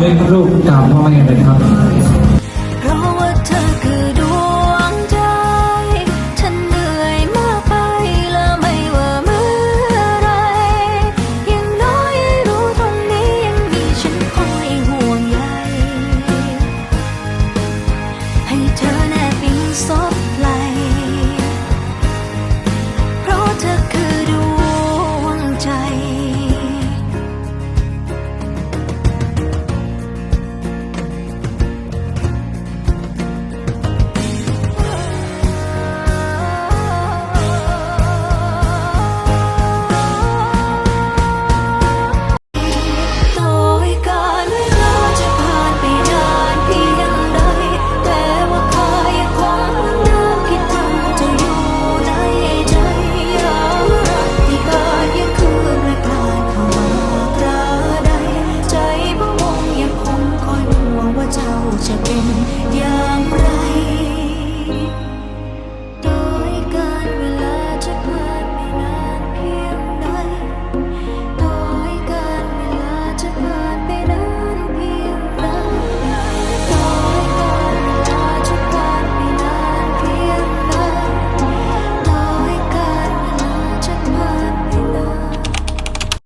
เลูกกราบพ่อแม่เลยครับ check in.